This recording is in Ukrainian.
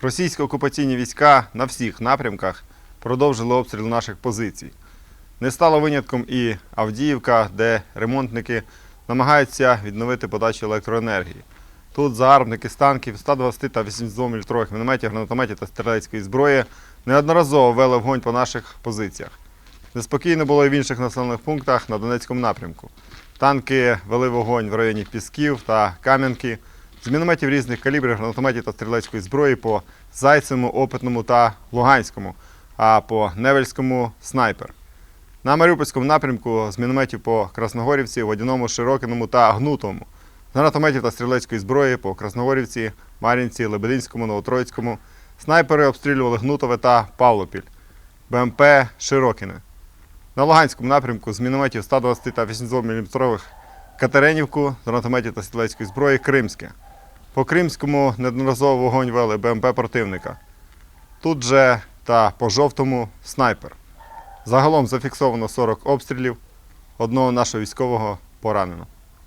Російські окупаційні війська на всіх напрямках продовжили обстріл наших позицій. Не стало винятком і Авдіївка, де ремонтники намагаються відновити подачу електроенергії. Тут загарбники з танків 120 та 82 мм мінометів, гранатометів та стрілецької зброї неодноразово вели вогонь по наших позиціях. Неспокійно було і в інших населених пунктах на Донецькому напрямку. Танки вели вогонь в районі Пісків та Кам'янки. З мінометів різних калібрів, гранатометів та стрілецької зброї по Зайцевому, Опитному та Луганському, а по Невельському снайпер. На Маріупольському напрямку з мінометів по Красногорівці, Водяному, Широкиному та Гнутому. З гранатометів та стрілецької зброї по Красногорівці, Мар'їнці, Лебединському, Новотроїцькому. Снайпери обстрілювали Гнутове та Павлопіль. БМП Широкине. На Луганському напрямку з мінометів 120 та 82 мм Катеринівку, з гранатометів та стрілецької зброї Кримське. По Кримському неодноразово вогонь вели БМП противника. Тут же та по жовтому снайпер. Загалом зафіксовано 40 обстрілів, одного нашого військового поранено.